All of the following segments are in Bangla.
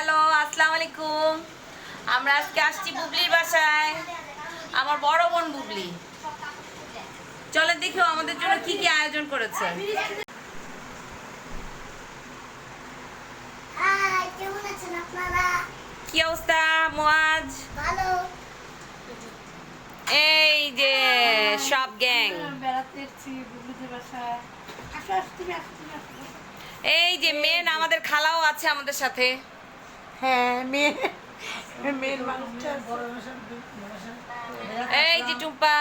হ্যালো আসসালামু আলাইকুম। আমরা আজকে আসছি বুবলির বাসায়। আমার বড় বোন বুবলি। চলে দেখো আমাদের জন্য কি কি আয়োজন করেছে। কি অবস্থা মোয়াজ? ভালো। এই যে সব গ্যাং। তুমি আসো তুমি আসো। এই যে মেন আমাদের খালাও আছে আমাদের সাথে। হ্যাঁ মেয়ে মেয়ের মানুষটা এই যে টুম্পা।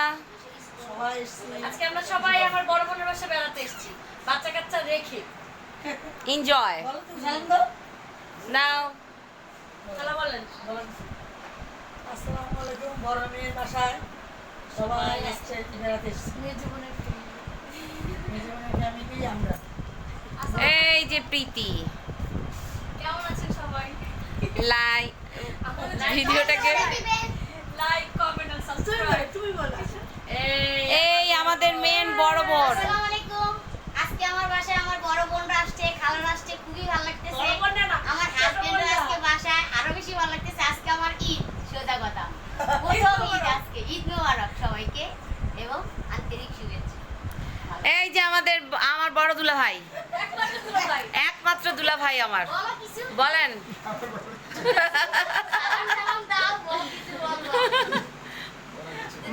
আজকে আমরা সবাই আমার বড় বোনের বাসায় বেড়াতে এসেছি। বাচ্চা কাচ্চা রেখে। এনজয় বলো নাও। খালা বলেন। আসসালামু আলাইকুম বড় মেয়ের বাসায়। সবাই আসছে বেড়াতে এসছে। মেয়ে জীবনের ফ্যামিলি আমরা। এই যে প্রীতি। লাই ভিডিওটাকে লাইক কমেন্ট আর সাবস্ক্রাইব তুমি বলো এই আমাদের মেন বড় বোন। আসসালামু আলাইকুম আজকে আমার বাসায় আমার বড় বোনরা আসছে খালারা আসছে খুবই ভালো লাগতেছে। বড় বোন না না, আমার ছোট হাজবেন্ড আজকে বাসায় আরও বেশি ভালো লাগতেছে। আজকে আমার ঈদ সোজা কথা। প্রথম ঈদ আজকে ঈদ মোবারক সবাইকে এবং আন্তরিক শুভেচ্ছা। এই যে আমাদের আমার বড় দুলা ভাই একমাত্র দুলা ভাই একমাত্র দুলা ভাই আমার বলেন।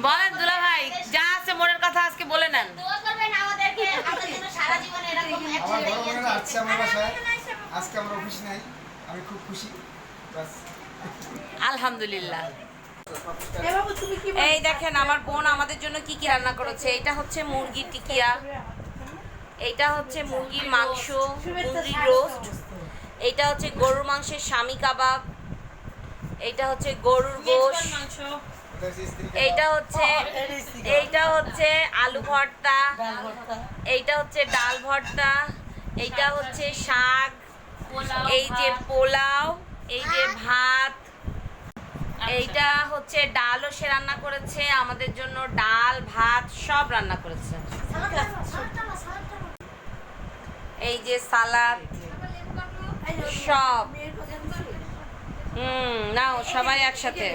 বলেন দুলা ভাই যা আছে মনের কথা আজকে বলে নেন। আজকে আমরা অফিস নাই আমি খুব খুশি। আলহামদুলিল্লাহ। এই দেখেন আমার বোন আমাদের জন্য কি কি রান্না করেছে? এটা হচ্ছে মুরগির টিকিয়া এইটা হচ্ছে মুরগির মাংস মুরগির রোস্ট এইটা হচ্ছে গরুর মাংসের স্বামী কাবাব। এইটা হচ্ছে গরুর গোশ। এইটা হচ্ছে এইটা হচ্ছে আলু ভর্তা। এইটা হচ্ছে ডাল ভর্তা। এইটা হচ্ছে শাক। এই যে পোলাও এই যে ভাত। এইটা হচ্ছে ডালও সে রান্না করেছে। আমাদের জন্য ডাল ভাত সব রান্না করেছে। এই যে সালাদ। সব। হুম নাও সবাই একসাথে।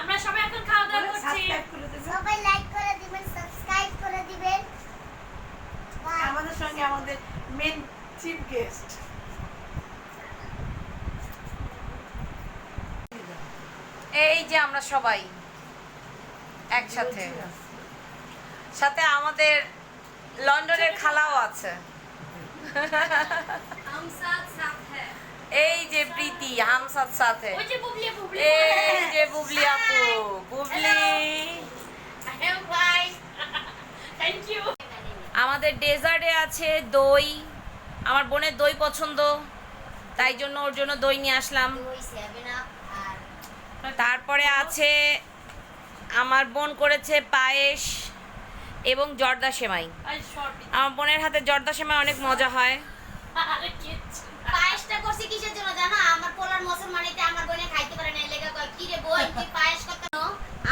আমরা সবাই এখন খাওয়া দাওয়া করছি। সবাই লাইক করে দিবেন সাবস্ক্রাইব করে দিবেন। আমাদের সঙ্গে আমাদের মেন চিফ গেস্ট এই যে আমরা সবাই একসাথে। সাথে আমাদের লন্ডনের খালাও আছে। এই যে প্রীতি হামসার সাথে বুবলি এই যে বুবলি আপু বুবলি। আমাদের ডেজার্টে আছে দই। আমার বোনের দই পছন্দ তাই জন্য ওর জন্য দই নিয়ে আসলাম। তারপরে আছে আমার বোন করেছে পায়েস। এবং জর্দা সেমাই। আমার বোনের হাতে জর্দা সেমাই অনেক মজা হয়। পায়েসটা করছি কিসের জন্য জানো? আমার পোলার মুসলমানিতে আমার বোনে খাইতে পারে না। লেগে কয় কি রে বোন তুই পায়েস কত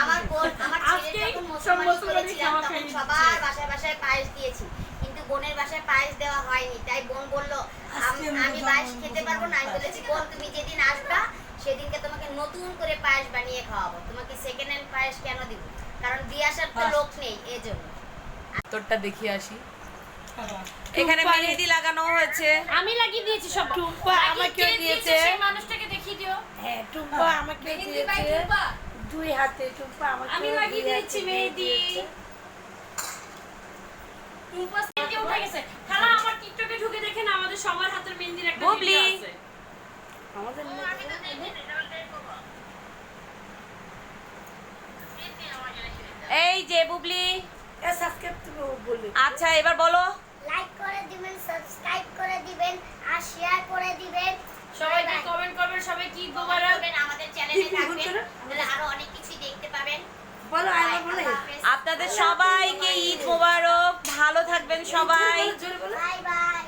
আমার বোন আমার ছেলে যখন মুসলমানি মুসলমানি করেছিলাম তখন সবার বাসায় বাসায় পায়েস দিয়েছি। কিন্তু বোনের বাসায় পায়েস দেওয়া হয়নি। তাই বোন বলল আমি পায়েস খেতে পারব না। আমি বলেছি বোন তুমি যেদিন আসবা সেদিনকে তোমাকে নতুন করে পায়েস বানিয়ে খাওয়াবো। তোমাকে সেকেন্ড হ্যান্ড পায়েস কেন দিব? কারণ বিয়ে আসার তো লোক নেই এজন্য। তোরটা দেখিয়ে আসি। এখানে মেহেদি লাগানো হয়েছে। আমি লাগিয়ে দিয়েছি সব। টুম্পা আমাকেও দিয়েছে। সেই মানুষটাকে দেখিয়ে দিও। হ্যাঁ টুম্পা আমাকে মেহেদি বাই দিয়েছে দুই হাতে টুম্পা আমাকে আমি লাগিয়ে দিয়েছি মেহেদি। টুম্পা মেহেদি উঠে গেছে। খালা আমার টিকটকে ঢুকে দেখেন আমাদের সবার হাতের মেহেদির একটা বুবলি। ভিডিও আছে। আমাদের এই যে বুবলি। আচ্ছা এবার বলো। লাইক করে দিবেন সাবস্ক্রাইব করে দিবেন আর শেয়ার করে দিবেন। সবাই কমেন্ট করবেন? সবাই কি করবেন আমাদের চ্যানেলে থাকবেন। তাহলে আরও অনেক কিছু দেখতে পাবেন। বলো আপনাদের সবাইকে ঈদ মোবারক। ভালো থাকবেন সবাই। Bye bye